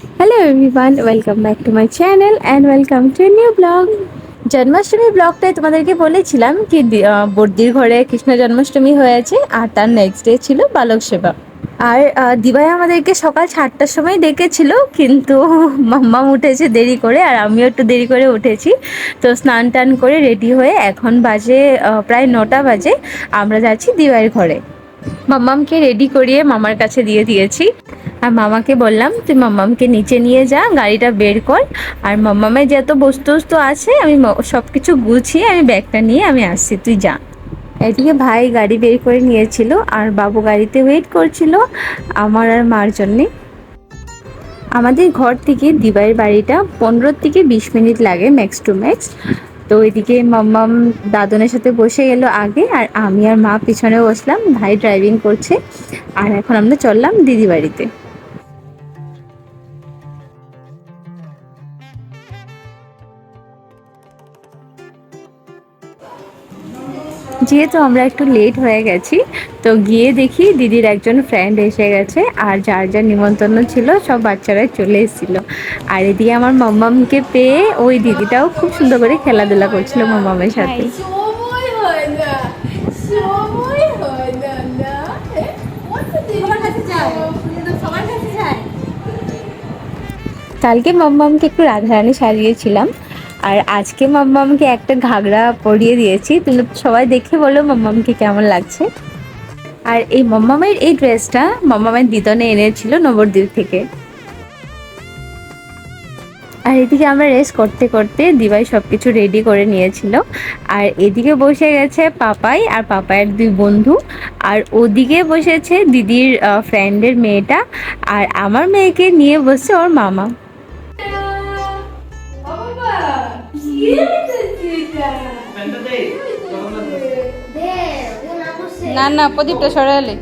Hello everyone welcome back to my channel and welcome to new blog Janmashtami ব্লগটায় তোমাদেরকে বলেছিলাম কি বর্দির ঘরে কৃষ্ণ জন্মাষ্টমী হয়েছে আর তার নেক্সট ডে ছিল বালক সেবা। আর দিবাই আমাদেরকে সকাল সাতটার সময় ডেকেছিল, কিন্তু মাম্মাম উঠেছে দেরি করে আর আমিও একটু দেরি করে উঠেছি। তো স্নান টান করে রেডি হয়ে এখন বাজে প্রায় নটা বাজে, আমরা যাচ্ছি দিবাইয়ের ঘরে। মাম্মামকে রেডি করিয়ে মামার কাছে দিয়ে দিয়েছি। আর মামাকে বললাম, তুই মাম্মামকে নিচে নিয়ে যা, গাড়িটা বের কর। আর মাম্মামের যত বস্তু বস্তু আছে, আমি সব কিছু গুছিয়ে আমি ব্যাগটা নিয়ে আমি আসছি, তুই যা। এদিকে ভাই গাড়ি বের করে নিয়েছিল, আর বাবু গাড়িতে ওয়েট করছিল, আমার আর মার জন্যে। আমাদের ঘর থেকে দিবাইয়ের বাড়িটা পনেরো থেকে বিশ মিনিট লাগে ম্যাক্স টু ম্যাক্স তো ওইদিকে মাম্মাম দাদনের সাথে বসে গেল আগে, আর আমি আর মা পিছনে বসলাম, ভাই ড্রাইভিং করছে। আর এখন আমরা চললাম দিদি বাড়িতে। যেহেতু আমরা একটু লেট হয়ে গেছি তো গিয়ে দেখি দিদির একজন ফ্রেন্ড এসে গেছে আর যার যার নিমন্ত্রণ ছিল সব বাচ্চারা চলে এসেছিল। আর এদিকে আমার মাম্মামকে পেয়ে ওই দিদিটাও খুব সুন্দর করে খেলাধুলা করছিল মাম্মামের সাথে। হয় হয় কালকে মাম্মামকে একটু রাধারানী সারিয়েছিলাম আর আজকে মাম্মামকে একটা ঘাগরা পরিয়ে দিয়েছি। তুমি সবাই দেখে বলো মাম্মামকে কেমন লাগছে। আর এই মাম্মামের এই ড্রেসটা মাম্মামের দিদনে এনেছিল নবদ্বীপ থেকে। আর এদিকে আমরা রেস করতে করতে দিবাই সব কিছু রেডি করে নিয়েছিল। আর এদিকে বসে গেছে পাপাই আর পাপায়ের দুই বন্ধু। আর ওদিকে বসেছে দিদির ফ্রেন্ডের মেয়েটা। আর আমার মেয়েকে নিয়ে বসছে ওর মামা। না না প্রদীপটা সরালে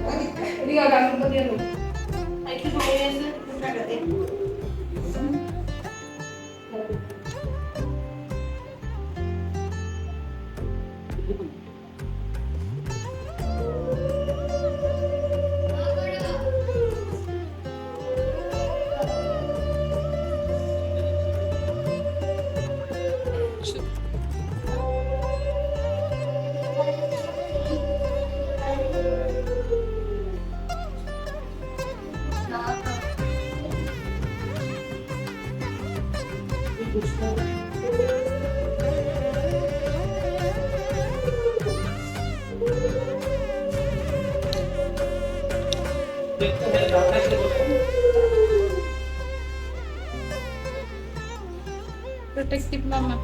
প্রোটেক্টিভ মামা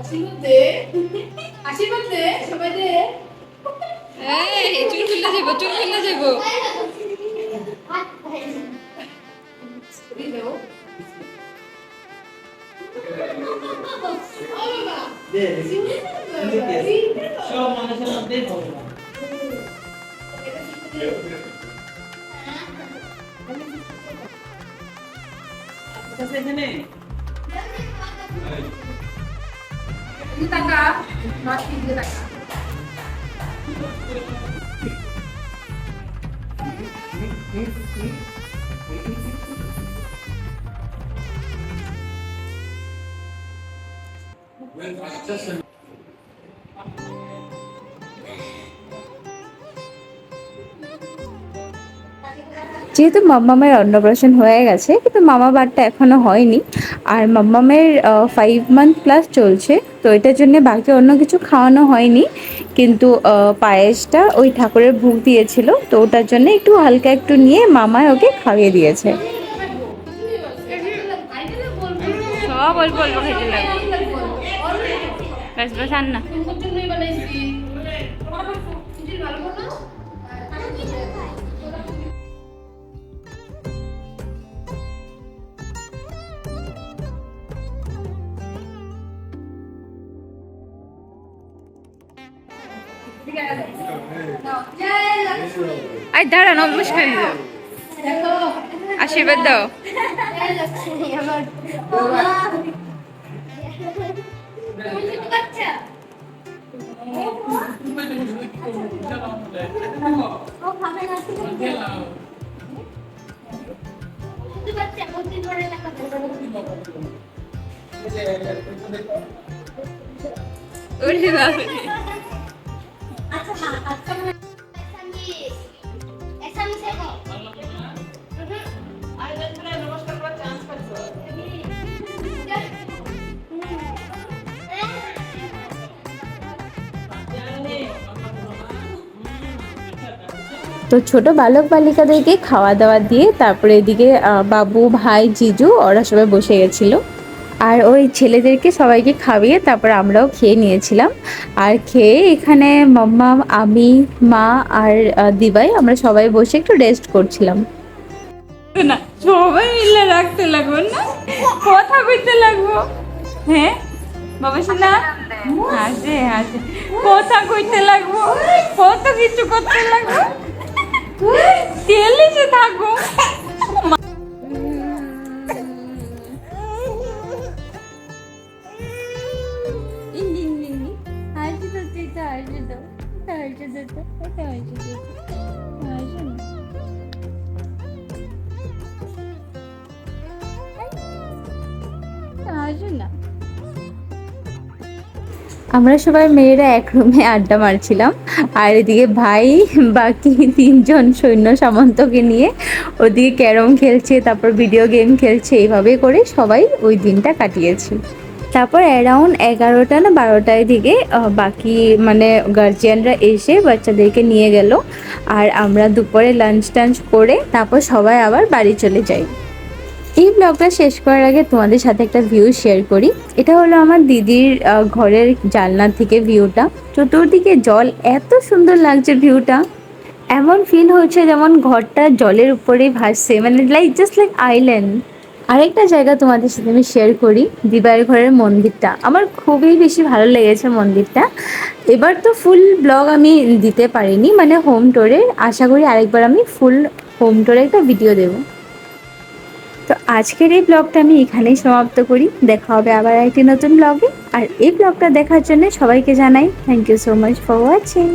আশীর্বাদ। দে আশীর্বাদ। দে সবাই দে এই চুল খুলে যাব চুল খুলে যাব সব মানুষের মধ্যেই হবে না এখানে তাকা মাছি দিয়ে তাকা যেহেতু মাম্মামের অন্নপ্রাশন হয়ে গেছে, কিন্তু মামা বারটা এখনও হয়নি। আর মাম্মামের ফাইভ মান্থ প্লাস চলছে, তো এটার জন্য বাকি অন্য কিছু খাওয়ানো হয়নি। কিন্তু পায়েসটা ওই ঠাকুরের ভোগ দিয়েছিল, তো ওটার জন্য একটু হালকা একটু নিয়ে মামায় ওকে খাইয়ে দিয়েছে। সব অল্প অল্প খেতে ব্যাস ব্যাস আর না আর দাঁড়া নমস্কার আশীর্বাদ দাও। জয় বাবা। আচ্ছা মা আচ্ছা তো ছোট বালক বালিকাদেরকে খাওয়া দাওয়া দিয়ে তারপরে এদিকে বাবু, ভাই, জিজু ওরা সবাই বসে গেছিল। আর ওই ছেলেদেরকে সবাইকে খাইয়ে তারপর আমরাও খেয়ে নিয়েছিলাম। আর খেয়ে এখানে মাম্মা, আমি, মা আর দিবাই আমরা সবাই বসে একটু রেস্ট করছিলাম। না, সবাই মিলে রাখতে লাগবো না? কথা কইতে লাগবো? হ্যাঁ? বাবা শোনা কথা কইতে লাগবো? কত কিছু করতে লাগবো? তেলে যে থাকব না আমরা সবাই মেয়েরা এক রুমে আড্ডা মারছিলাম। আর এদিকে ভাই, বাকি তিনজন সৈন্য সামন্তকে নিয়ে ওদিকে ক্যারম খেলছে, তারপর ভিডিও গেম খেলছে এইভাবে করে সবাই ওই দিনটা কাটিয়েছি। তারপর অ্যারাউন্ড এগারোটা না বারোটার দিকে বাকি মানে গার্জিয়ানরা এসে বাচ্চাদেরকে নিয়ে গেল। আর আমরা দুপুরে লাঞ্চ টাঞ্চ করে তারপর সবাই আবার বাড়ি চলে যাই। এই ব্লগটা শেষ করার আগে তোমাদের সাথে একটা ভিউ শেয়ার করি। এটা হলো আমার দিদির ঘরের জানলা থেকে ভিউটা চতুর্দিকে জল, এত সুন্দর লাগছে ভিউটা এমন ফিল হচ্ছে যেমন ঘরটা জলের উপরেই ভাসছে মানে লাইক জাস্ট লাইক আইল্যান্ড আরেকটা জায়গা তোমাদের সাথে আমি শেয়ার করি, দিবার ঘরের মন্দিরটা। আমার খুবই বেশি ভালো লেগেছে মন্দিরটা। এবার তো ফুল ব্লগ আমি দিতে পারিনি মানে হোম টোরে আশা করি আরেকবার আমি ফুল হোম টোরে একটা ভিডিও দেবো। তো আজকের এই ব্লগটা আমি এখানেই সমাপ্ত করি। দেখা হবে আবার একটি নতুন ব্লগে আর এই ব্লগটা দেখার জন্য সবাইকে জানাই thank you so much for watching